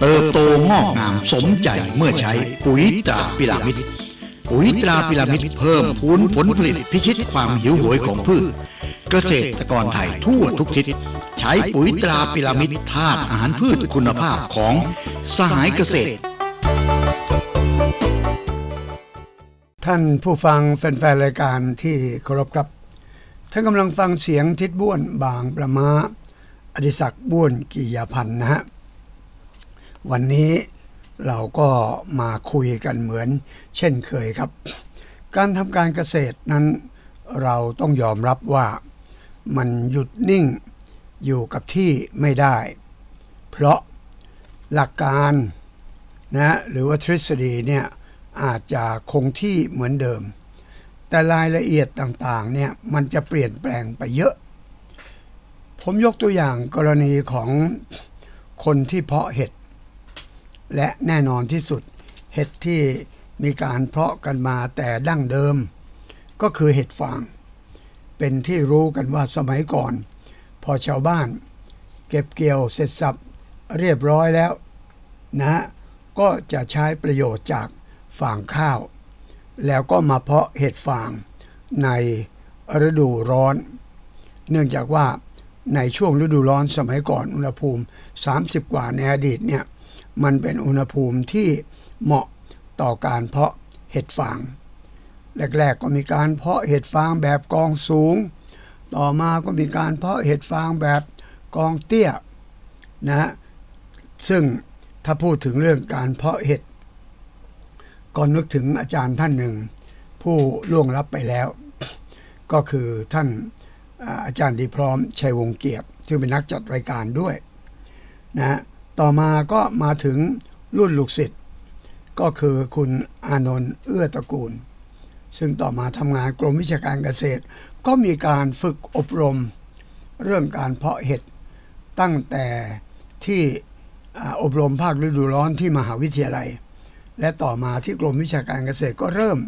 เติบโตงอกงามสมใจเมื่อใช้ปุ๋ยตราพิรามิดปุ๋ยตราพิรามิดเพิ่มพูนผลผลิตพิชิตความหิวโหยของพืช เกษตรกรไทยทั่วทุกทิศ ใช้ปุ๋ยตราพิรามิดธาตุอาหารพืชคุณภาพของสหายเกษตร ท่านผู้ฟังแฟนๆรายการที่เคารพครับ ท่านกำลังฟังเสียงทิดบ้วนบางประมาอดิศักบ้วนกิยาพันธ์นะฮะ วันนี้เราก็มาคุยกันเหมือนเช่นเคยครับ การทำการเกษตรนั้นเราต้องยอมรับว่ามันหยุดนิ่งอยู่กับที่ไม่ได้ เพราะหลักการนะหรือว่าทฤษฎีเนี่ยอาจจะคงที่เหมือนเดิม แต่รายละเอียดต่างๆเนี่ยมันจะเปลี่ยนแปลงไปเยอะ ผมยกตัวอย่างกรณีของคนที่เพาะเห็ด และแน่นอนที่สุด เห็ดที่มีการเพาะกันมาแต่ดั้งเดิม ก็คือเห็ดฟาง เป็นที่รู้กันว่าสมัยก่อน พอชาวบ้าน เก็บเกี่ยวเสร็จสับเรียบร้อยแล้วนะก็จะใช้ประโยชน์จากฟางข้าว แล้วก็มาเพาะเห็ดฟางในฤดูร้อน เนื่องจากว่าในช่วงฤดูร้อนสมัยก่อนอุณหภูมิ 30 กว่าในอดีตเนี่ย มันเป็นอุณหภูมิที่เหมาะต่อการเพาะเห็ดฟาง แรกๆ ก็มีการเพาะเห็ดฟางแบบกองสูง ต่อมาก็มีการเพาะเห็ดฟางแบบกองเตี้ยนะฮะซึ่งถ้าพูดถึงเรื่องการเพาะเห็ดก็นึกถึงอาจารย์ท่านหนึ่ง ผู้ล่วงลับไปแล้ว ก็คือท่านอาจารย์ดีพร้อมชัยวงเกียรติที่เป็นนักจัดรายการด้วยนะ ต่อมาก็มาถึงรุ่นลูกศิษย์ก็คือคุณอานนท์เอื้อตระกูล ซึ่งต่อมาทำงานกรมวิชาการเกษตร ก็มีการฝึกอบรม เรื่องการเพาะเห็ดตั้งแต่ที่อบรมภาคฤดูร้อนที่มหาวิทยาลัย และต่อมาที่กรมวิชาการเกษตรก็เริ่ม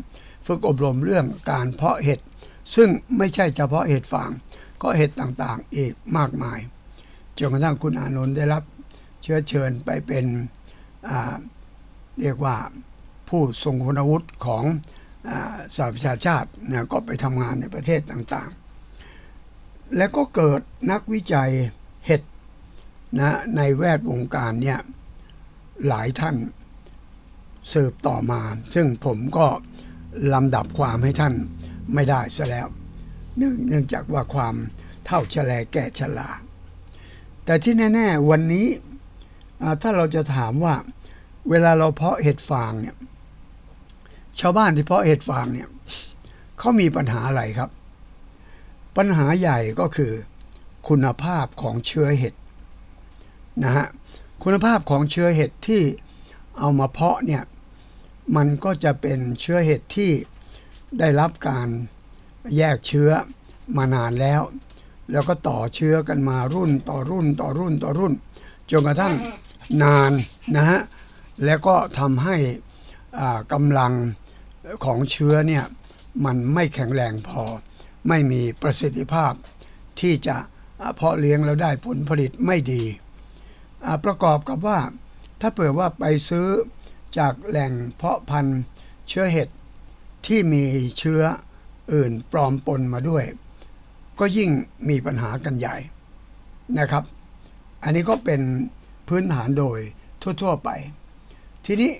ฝึกอบรมเรื่องการเพาะเห็ดซึ่งไม่ใช่เฉพาะเห็ดฟางก็เห็ดต่างๆอีกมากมายจนกระทั่งคุณอานนท์ได้รับ เชื้อเชิญไปเป็นเรียกว่าผู้ทรงคุณวุฒิของสหประชาชาตินะก็ไปทำงานในประเทศต่างๆ และก็เกิดนักวิจัยเห็ดนะในแวดวงการเนี่ยหลายท่านสืบต่อมา ซึ่งผมก็ลำดับความให้ท่านไม่ได้ซะแล้ว เนื่องเนื่องจากว่าความเท่าแฉลแก่ฉลาแต่ที่แน่ ๆ วันนี้ ถ้าเราจะถามว่าเวลาเราเพาะเห็ดฟางเนี่ย ชาวบ้านที่เพาะเห็ดฟางเนี่ยเขามีปัญหาอะไรครับ ปัญหาใหญ่ก็คือคุณภาพของเชื้อเห็ดนะฮะคุณภาพของเชื้อเห็ดที่เอามาเพาะเนี่ยมันก็จะเป็นเชื้อเห็ดที่ได้รับการแยกเชื้อมานานแล้ว แล้วก็ต่อเชื้อกันมารุ่นต่อรุ่นต่อรุ่นต่อรุ่นจนกระทั่ง นานนะฮะแล้วก็ทำให้กำลังของเชื้อเนี่ยมันไม่แข็งแรงพอ ไม่มีประสิทธิภาพที่จะเพาะเลี้ยงแล้วได้ผลผลิตไม่ดี ประกอบกับว่าถ้าเผื่อว่าไปซื้อจากแหล่งเพาะพันธุ์เชื้อเห็ดที่มีเชื้ออื่นปลอมปนมาด้วย ก็ยิ่งมีปัญหากันใหญ่นะครับ อันนี้ก็เป็น พื้นฐานโดยทั่ว ๆ ไป ทีนี้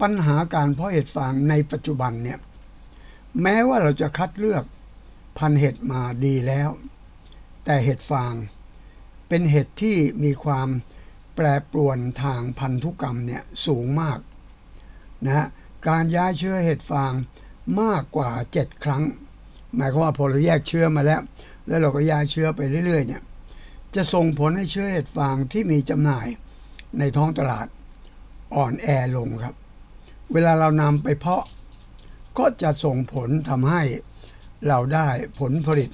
ปัญหาการเพาะเห็ดฟางในปัจจุบันเนี่ยแม้ว่าเราจะคัดเลือกพันเห็ดมาดีแล้ว แต่เห็ดฟาง เป็นเห็ดที่มีความแปรปรวนทางพันธุกรรมเนี่ยสูงมากนะฮะการย้ายเชื้อเห็ดฟางมากกว่า 7 ครั้ง หมายความว่าพอเราแยกเชื้อมาแล้ว แล้วเราก็ย้ายเชื้อไปเรื่อยๆเนี่ย จะส่งผลให้เชื้อเห็ดฟางที่มีจำหน่ายในท้องตลาดอ่อนแอลงครับ เวลาเรานำไปเพาะ ก็จะส่งผลทำให้เราได้ผลผลิต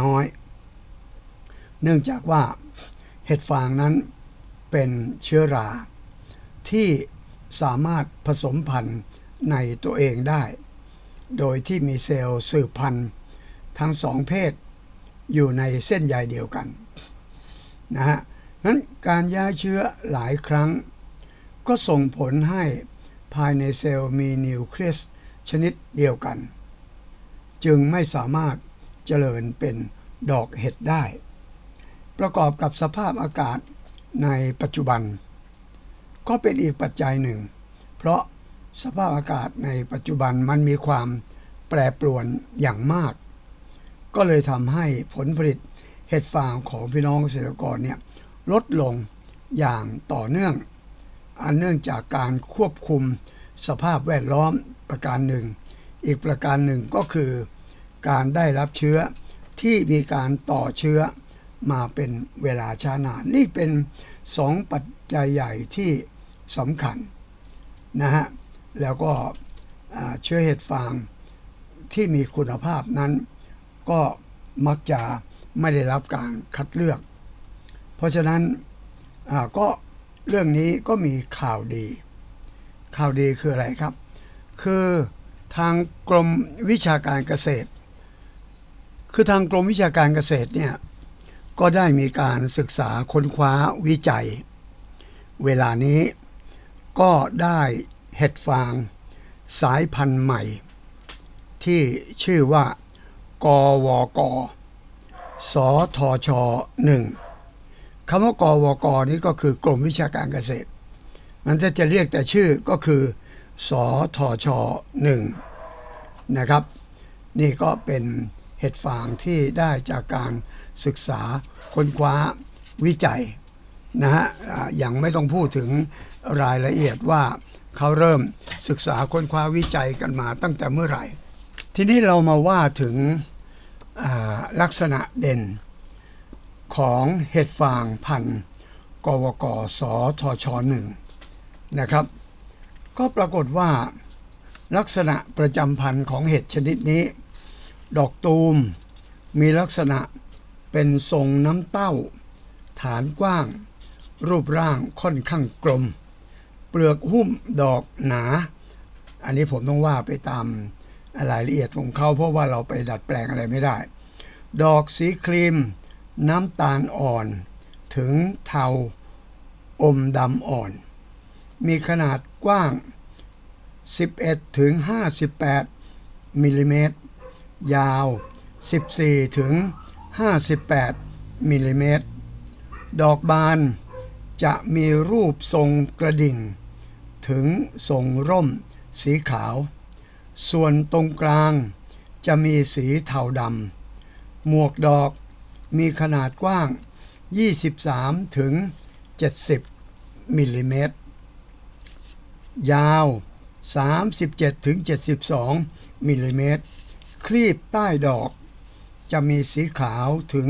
น้อย เนื่องจากว่าเห็ดฟางนั้นเป็นเชื้อรา ที่สามารถผสมพันธุ์ในตัวเองได้ โดยที่มีเซลล์สืบพันธุ์ทั้งสองเพศอยู่ในเส้นใยเดียวกัน นะฮะนั้นการย้ายเชื้อหลายครั้ง ก็ส่งผลให้ภายในเซลล์มีนิวเคลียสชนิดเดียวกัน จึงไม่สามารถเจริญเป็นดอกเห็ดได้ ประกอบกับสภาพอากาศในปัจจุบัน ก็เป็นอีกปัจจัยหนึ่ง เพราะสภาพอากาศในปัจจุบันมันมีความแปรปรวนอย่างมาก ก็เลยทำให้ผลผลิต เห็ดฟางของพี่น้องเกษตรกรเนี่ยลดลงอย่างต่อเนื่อง อันเนื่องจากการควบคุมสภาพแวดล้อมประการหนึ่ง อีกประการหนึ่งก็คือ การได้รับเชื้อที่มีการต่อเชื้อมาเป็นเวลาช้านาน นี่เป็นสองปัจจัยใหญ่ที่สำคัญนะฮะ แล้วก็เชื้อเห็ดฟางที่มีคุณภาพนั้น ก็มักจะ ไม่ได้รับการคัดเลือก เพราะฉะนั้นก็เรื่องนี้ก็มีข่าวดี ข่าวดีคืออะไรครับ คือทางกรมวิชาการเกษตร คือทางกรมวิชาการเกษตรเนี่ยก็ได้มีการศึกษาค้นคว้าวิจัย เวลานี้ก็ได้เห็ดฟางสายพันธุ์ใหม่ ที่ชื่อว่ากวก สทชหนึ่งคำว่ากวกนี้ก็คือกรมวิชาการเกษตร มันถ้าจะเรียกแต่ชื่อก็คือสทชหนึ่งนะครับ นี่ก็เป็นเห็ดฟางที่ได้จากการศึกษาค้นคว้าวิจัยนะฮะอ่ายังไม่ต้องพูดถึงรายละเอียดว่าเขาเริ่มศึกษาค้นคว้าวิจัยกันมาตั้งแต่เมื่อไหร่ ทีนี้เรามาว่าถึง ลักษณะเด่น ของเห็ดฟางพันธุ์กวกสทชหนึ่งนะครับ ก็ปรากฏว่า ลักษณะประจำพันธุ์ของเห็ดชนิดนี้ ดอกตูมมีลักษณะเป็นทรงน้ำเต้า ฐานกว้าง รูปร่างค่อนข้างกลม เปลือกหุ้มดอกหนา อันนี้ผมต้องว่าไปตามรายละเอียดของเขาเพราะว่าเราไปดัดแปลงอะไรไม่ได้ ดอกสีครีม น้ำตาลอ่อน ถึงเทา อมดำอ่อน มีขนาดกว้าง 11ถึง58มิลลิเมตร ยาว 14ถึง58มิลลิเมตร ดอกบานจะมีรูปทรงกระดิ่ง ถึงทรงร่มสีขาว ส่วนตรงกลางจะมีสีเทาดำ หมวกดอกมีขนาดกว้าง 23 ถึง 70 มิลลิเมตร ยาว 37 ถึง 72 มิลลิเมตร ครีบใต้ดอก จะมีสีขาวถึง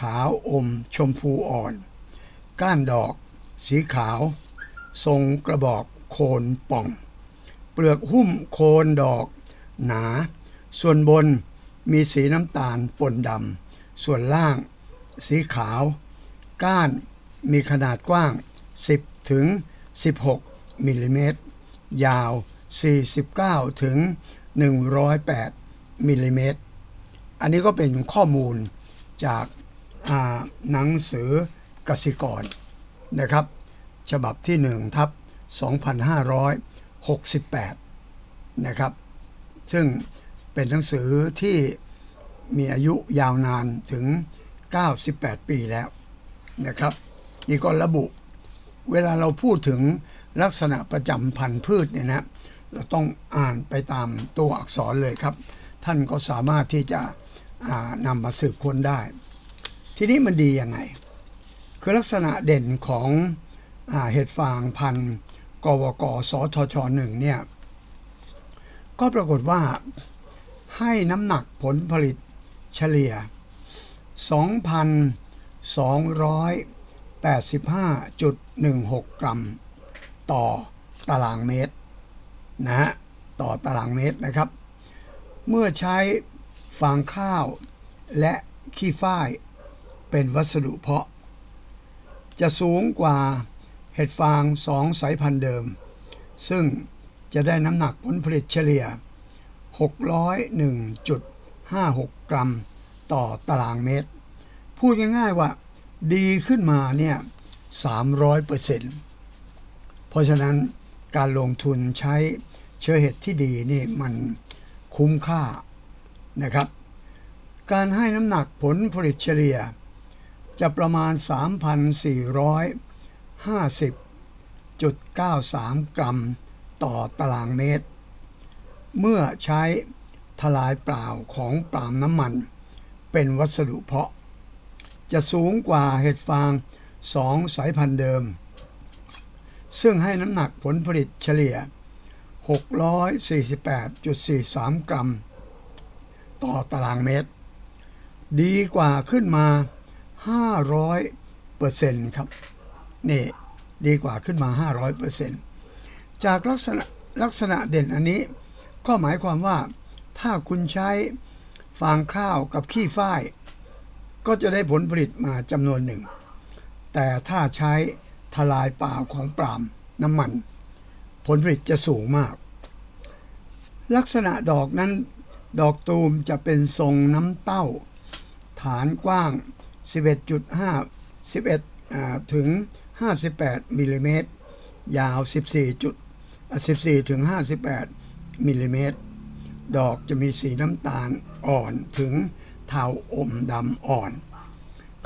ขาวอมชมพูอ่อน ก้านดอก สีขาว ทรงกระบอกโคนป่อง เปลือกหุ้มโคนดอก หนา ส่วนบน มีสีน้ำตาลปนดำ ส่วนล่าง สีขาว ก้านมีขนาดกว้าง 10 ถึง 16 มิลลิเมตร ยาว 49 ถึง 108 มิลลิเมตร อันนี้ก็เป็นข้อมูลจากหนังสือกสิกรนะครับ ฉบับที่1ทับ2568 นะครับ ซึ่ง เป็นหนังสือที่มีอายุยาวนานถึง 98 ปีแล้วนะครับ นี่ก็ระบุ เวลาเราพูดถึงลักษณะประจำพันธุ์พืชเนี่ยนะเราต้องอ่านไปตามตัวอักษรเลยครับ ท่านก็สามารถที่จะนำมาสืบค้นได้ ทีนี้มันดียังไง คือลักษณะเด่นของอเห็ดฟางพันธุ์กวกสทชหนึ่งเนี่ยก็ปรากฏว่า ให้น้ำหนักผลผลิตเฉลี่ย 2,285.16 กรัม ต่อตารางเมตรนะฮะต่อตารางเมตรนะครับ เมื่อใช้ฟางข้าวและขี้ฝ้ายเป็นวัสดุเพาะ จะสูงกว่าเห็ดฟางสองสายพันธุ์เดิม ซึ่งจะได้น้ำหนักผลผลิตเฉลี่ย 601.56 กรัมต่อตารางเมตร พูดง่ายๆว่าดีขึ้นมาเนี่ย 300เปอร์เซ็นต์เพราะฉะนั้นการลงทุนใช้เชื้อเห็ดที่ดีนี่มันคุ้มค่านะครับ การให้น้ำหนักผลผลิตเฉลี่ย จะประมาณ 3,450.93 กรัมต่อตารางเมตร เมื่อใช้ทลายเปล่าของปาล์มน้ำมัน เป็นวัสดุเพาะ จะสูงกว่าเห็ดฟางสองสายพันธุ์เดิม ซึ่งให้น้ำหนักผลผลิตเฉลี่ย 648.43 กรัม ต่อตารางเมตร ดีกว่าขึ้นมา 500เปอร์เซ็นต์ครับ นี่ ดีกว่าขึ้นมา 500เปอร์เซ็นต์จากลักษณะลักษณะเด่นอันนี้ ก็หมายความว่า ถ้าคุณใช้ฟางข้าวกับขี้ฝ้าย ก็จะได้ผลผลิตมาจำนวนหนึ่ง แต่ถ้าใช้ทลายป่าของปาล์มน้ำมัน ผลผลิตจะสูงมาก ลักษณะดอกนั้นดอกตูมจะเป็นทรงน้ำเต้า ฐานกว้าง 11.5 11ถึง 58มิลลิเมตรยาว 14จุด14ถึง58 มิลลิเมตร ดอกจะมีสีน้ำตาลอ่อนถึงเทาอมดำอ่อน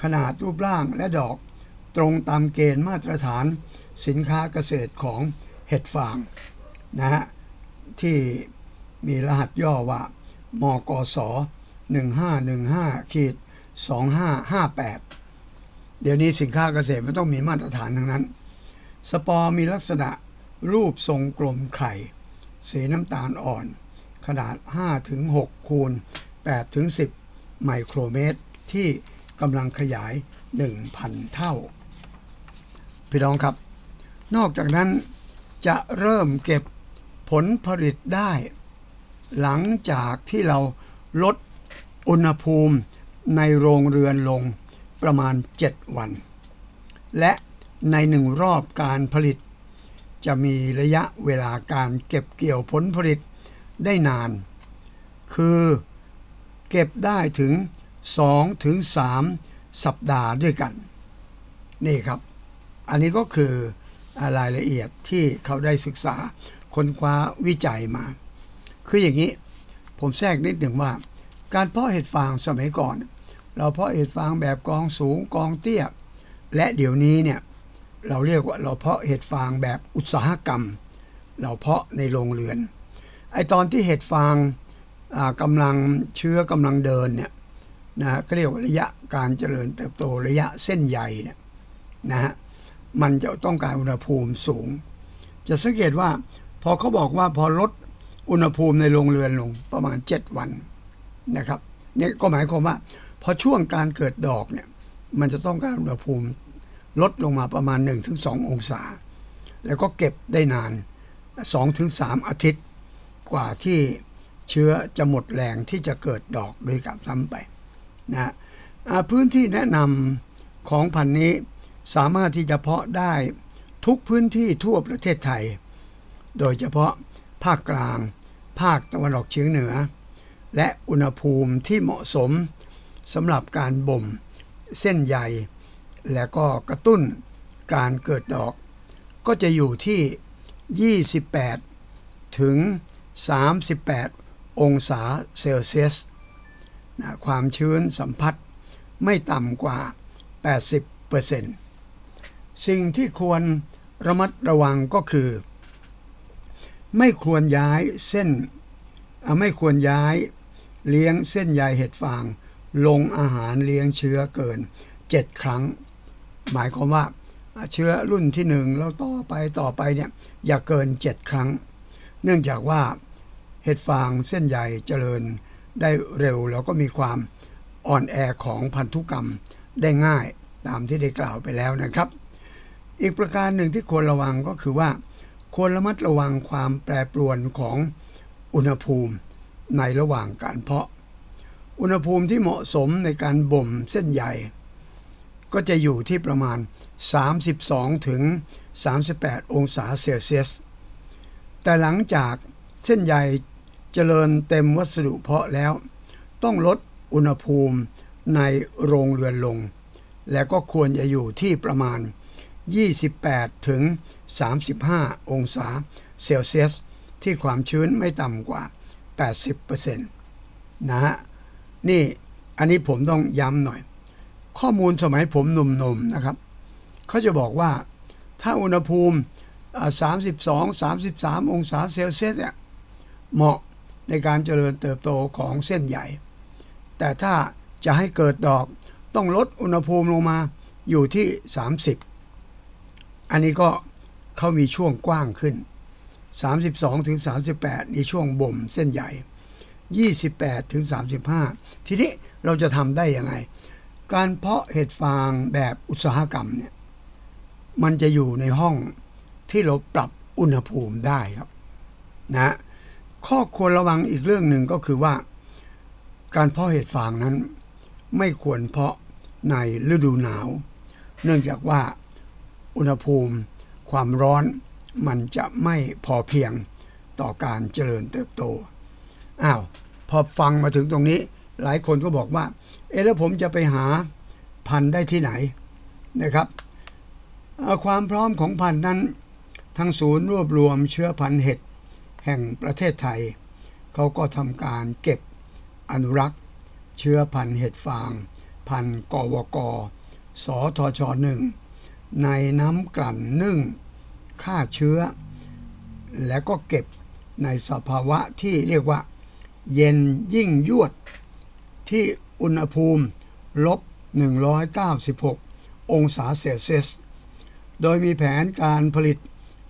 ขนาดรูปร่างและดอกตรงตามเกณฑ์มาตรฐานสินค้าเกษตรของเห็ดฟางนะฮะที่มีรหัสย่อว่ามกส1515ขีด2558 เดี๋ยวนี้สินค้าเกษตรมันต้องมีมาตรฐานทั้งนั้น สปอร์มีลักษณะรูปทรงกลมไข่ สีน้ำตาลอ่อน ขนาด 5-6 คูณ 8-10 ไมโครเมตร ที่กำลังขยาย 1,000 เท่า พี่น้องครับ นอกจากนั้นจะเริ่มเก็บผลผลิตได้ หลังจากที่เราลดอุณหภูมิในโรงเรือนลงประมาณ 7 วัน และในหนึ่งรอบการผลิต จะมีระยะเวลาการเก็บเกี่ยวผลผลิตได้นาน คือเก็บได้ถึง 2 ถึง 3 สัปดาห์ด้วยกัน นี่ครับ อันนี้ก็คือรายละเอียดที่เขาได้ศึกษาค้นคว้าวิจัยมา คืออย่างนี้ผมแทรกนิดหนึ่งว่า การเพาะเห็ดฟางสมัยก่อน เราเพาะเห็ดฟางแบบกองสูงกองเตี้ย และเดี๋ยวนี้เนี่ย เราเรียกว่าเราเพาะเห็ดฟางแบบอุตสาหกรรม เราเพาะในโรงเรือน ไอตอนที่เห็ดฟางอ่ากำลังเชื้อกำลังเดินเนี่ยนะก็เรียกว่าระยะการเจริญเติบโตระยะเส้นใยเนี่ยนะฮะมันจะต้องการอุณหภูมิสูง จะสังเกตว่าพอเขาบอกว่าพอลดอุณหภูมิในโรงเรือนลงประมาณ 7 วันนะครับเนี่ยก็หมายความว่าพอช่วงการเกิดดอกเนี่ยมันจะต้องการอุณหภูมิ ลดลงมาประมาณ 1-2 องศา แล้วก็เก็บได้นาน 2-3 อาทิตย์ กว่าที่เชื้อจะหมดแรงที่จะเกิดดอกโดยกับซ้ำไปนะฮะพื้นที่แนะนำของพันนี้สามารถที่จะเพาะได้ทุกพื้นที่ทั่วประเทศไทย โดยเฉพาะภาคกลาง ภาคตะวันออกเฉียงเหนือ และอุณหภูมิที่เหมาะสมสำหรับการบ่ม เส้นใย และก็กระตุ้นการเกิดดอก ก็จะอยู่ที่ 28 ถึง 38 องศาเซลเซียสนะความชื้นสัมผัสไม่ต่ำกว่า 80%สิ่งที่ควรระมัดระวังก็คือ ไม่ควรย้ายเส้น ไม่ควรย้ายเลี้ยงเส้นใยเห็ดฟาง ลงอาหารเลี้ยงเชื้อเกิน 7 ครั้ง หมายความว่าเชื้อรุ่นที่หนึ่งแล้วต่อไปต่อไปเนี่ยอย่าเกิน 7 ครั้ง เนื่องจากว่าเห็ดฟางเส้นใยเจริญได้เร็วแล้วก็มีความอ่อนแอของพันธุกรรมได้ง่ายตามที่ได้กล่าวไปแล้วนะครับ อีกประการหนึ่งที่ควรระวังก็คือว่า ควรระมัดระวังความแปรปรวนของอุณหภูมิในระหว่างการเพาะ อุณหภูมิที่เหมาะสมในการบ่มเส้นใย ก็จะอยู่ที่ประมาณ 32 ถึง 38 องศาเซลเซียส แต่หลังจากเส้นใยเจริญเต็มวัสดุเพาะแล้ว ต้องลดอุณหภูมิในโรงเรือนลง และก็ควรจะอยู่ที่ประมาณ 28 ถึง 35 องศาเซลเซียส ที่ความชื้นไม่ต่ำกว่า 80%นะฮะ นี่อันนี้ผมต้องย้ำหน่อย ข้อมูลสมัยผมหนุ่มๆนะครับเขาจะบอกว่าถ้าอุณหภูมิ32 33 องศาเซลเซียสเนี่ยเหมาะในการเจริญเติบโตของเส้นใหญ่ แต่ถ้าจะให้เกิดดอกต้องลดอุณหภูมิลงมาอยู่ที่ 30 อันนี้ก็เขามีช่วงกว้างขึ้น 32ถึง38นี่ช่วงบ่มเส้นใหญ่ 28ถึง35 ทีนี้เราจะทำได้ยังไง การเพาะเห็ดฟางแบบอุตสาหกรรมเนี่ยมันจะอยู่ในห้องที่เราปรับอุณหภูมิได้ครับนะข้อควรระวังอีกเรื่องหนึ่งก็คือว่า การเพาะเห็ดฟางนั้น ไม่ควรเพาะในฤดูหนาว เนื่องจากว่าอุณหภูมิความร้อนมันจะไม่พอเพียงต่อการเจริญเติบโตอ้าวพอฟังมาถึงตรงนี้ หลายคนก็บอกว่า เอ๊ะแล้วผมจะไปหาพันธุ์ได้ที่ไหนนะครับเอ่อความพร้อมของพันธุ์นั้น ทางศูนย์รวบรวมเชื้อพันธุ์เห็ดแห่งประเทศไทย เขาก็ทำการเก็บอนุรักษ์ เชื้อพันธุ์เห็ดฟาง พันธุ์กวกสทชหนึ่งในน้ำกลั่นนึ่งฆ่าเชื้อ และก็เก็บในสภาวะที่เรียกว่า เย็นยิ่งยวด ที่อุณหภูมิลบ 196 องศาเซลเซียส โดยมีแผนการผลิต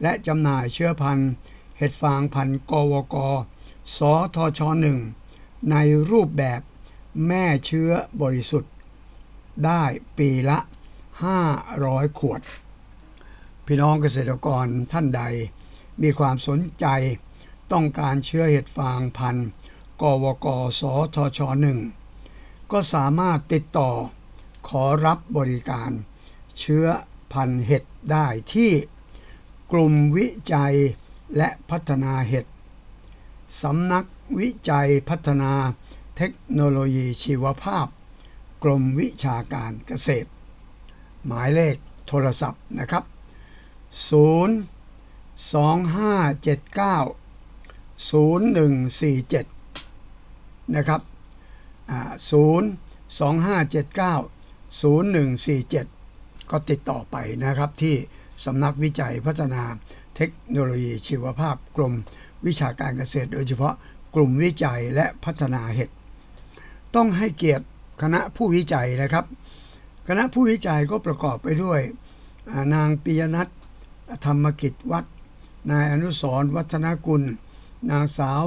และจำหน่ายเชื้อพันธุ์ เห็ดฟางพันธุ์กวก สทชหนึ่งในรูปแบบแม่เชื้อบริสุทธิ์ ได้ปีละ 500 ขวด พี่น้องเกษตรกรท่านใดมีความสนใจต้องการเชื้อเห็ดฟางพันธุ์กวก สทชหนึ่ง ก็สามารถติดต่อขอรับบริการเชื้อพันธุ์เห็ดได้ที่กลุ่มวิจัยและพัฒนาเห็ดสำนักวิจัยพัฒนาเทคโนโลยีชีวภาพ กรมวิชาการเกษตร หมายเลขโทรศัพท์นะครับ 0 2579 0147 นะครับ 0 2579 0147ก็ติดต่อไปนะครับที่สำนักวิจัยพัฒนาเทคโนโลยีชีวภาพกรมวิชาการเกษตร โดยเฉพาะกลุ่มวิจัยและพัฒนาเห็ดต้องให้เกียรติคณะผู้วิจัยนะครับ คณะผู้วิจัยก็ประกอบไปด้วยนางปิยนัทธรรมกิจวัดนายอนุสรวัฒนกุล นางสาว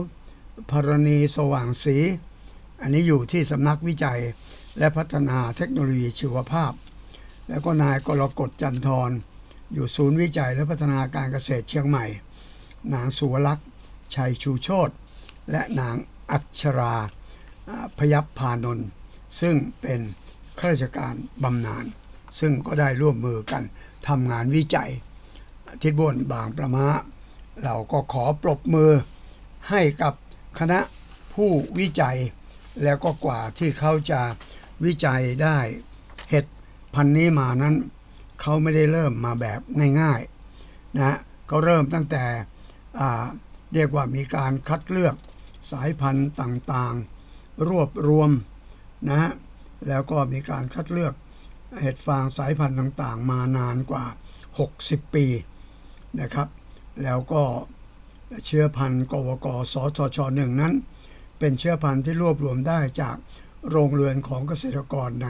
พรณีสว่างศรี อันนี้อยู่ที่สำนักวิจัยและพัฒนาเทคโนโลยีชีวภาพ แล้วก็นายกรกฎจันทร์อยู่ศูนย์วิจัยและพัฒนาการเกษตรเชียงใหม่ นางสุวลักษ์ชัยชูโชตและนางอัชราอ่าพยัพพานนท์ซึ่งเป็นข้าราชการบำนาญซึ่งก็ได้ร่วมมือกันทำงานวิจัย ทิศบนบางประมาเราก็ขอปรบมือให้กับคณะผู้วิจัย แล้วก็กว่าที่เขาจะวิจัยได้เห็ดพันนี้มานั้น เขาไม่ได้เริ่มมาแบบง่ายๆนะเขาเริ่มตั้งแต่เรียกว่ามีการคัดเลือกสายพันธุ์ต่างๆ รวบรวมนะฮะแล้วก็มีการคัดเลือกเห็ดฟางสายพันธุ์ต่างๆ มานานกว่า 60 ปีนะครับ แล้วก็เชื้อพันธุ์กวกสทชหนึ่งนั้น เป็นเชื้อพันธุ์ที่รวบรวมได้จากโรงเรือนของเกษตรกรใน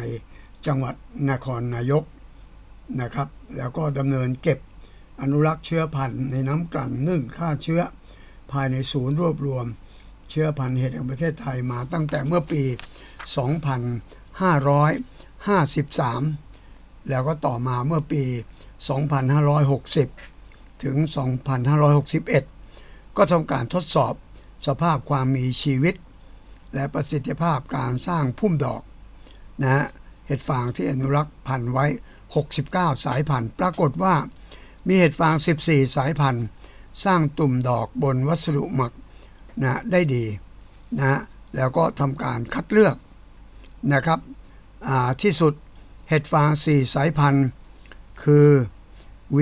จังหวัดนครนายกนะครับ แล้วก็ดำเนินเก็บอนุรักษ์เชื้อพันธุ์ในน้ำกลั่นนึ่งฆ่าเชื้อ ภายในศูนย์รวบรวม เชื้อพันธุ์เห็ดแห่งประเทศไทยมาตั้งแต่เมื่อปี 2553 แล้วก็ต่อมาเมื่อปี 2560 ถึง 2561 ก็ทำการทดสอบ สภาพความมีชีวิต และประสิทธิภาพการสร้างพุ่มดอกนะฮะเห็ดฟางที่อนุรักษ์พันธุ์ไว้ 69 สายพันธุ์ ปรากฏว่ามีเห็ดฟาง 14 สายพันธุ์ สร้างตุ่มดอกบนวัสดุหมักนะได้ดีนะแล้วก็ทำการคัดเลือกนะครับที่สุดเห็ดฟาง 4 สายพันธุ์ คือ V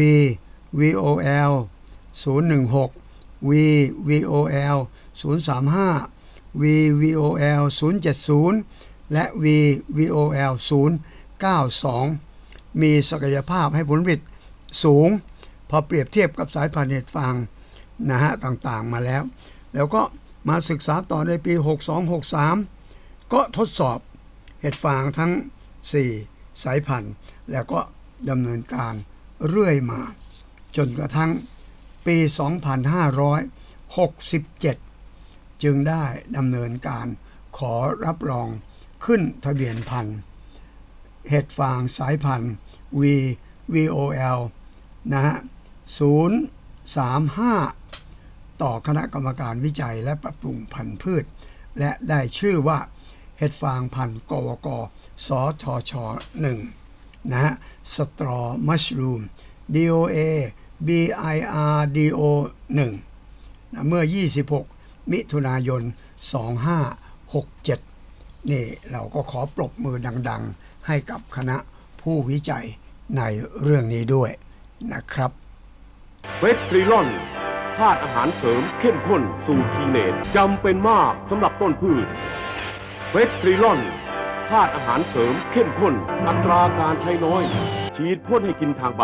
VOL 016 V VOL 035 V VOL 070 และ V VOL 092 มีศักยภาพให้ผลผลิตสูง พอเปรียบเทียบกับสายพันธุ์เห็ดฟางนะฮะต่างๆมาแล้ว แล้วก็มาศึกษาต่อในปี 6263 ก็ทดสอบเห็ดฟางทั้ง 4 สายพันธุ์ แล้วก็ดำเนินการเรื่อยมา จนกระทั่ง ปี 2567 จึงได้ดำเนินการขอรับรองขึ้นทะเบียนพันธุ์เห็ดฟางสายพันธุ์ V VOL นะฮะ035 ต่อคณะกรรมการวิจัยและปรับปรุงพันธุ์พืช และได้ชื่อว่าเห็ดฟางพันธุ์กวกสทช 1 นะฮะสตรอมัชรูม DOA BIRDO 1นะเมื่อ 26 มิถุนายน 2567 นี่เราก็ขอปรบมือดังๆ ให้กับคณะผู้วิจัยในเรื่องนี้ด้วยนะครับเฟสตรีลอนธาตุอาหารเสริมเข้มข้นสูตรคีเนตจำเป็นมากสำหรับต้นพืชเฟสตรีลอนธาตุอาหารเสริมเข้มข้น อัตราการใช้น้อย ฉีดพ่นให้กินทางใบ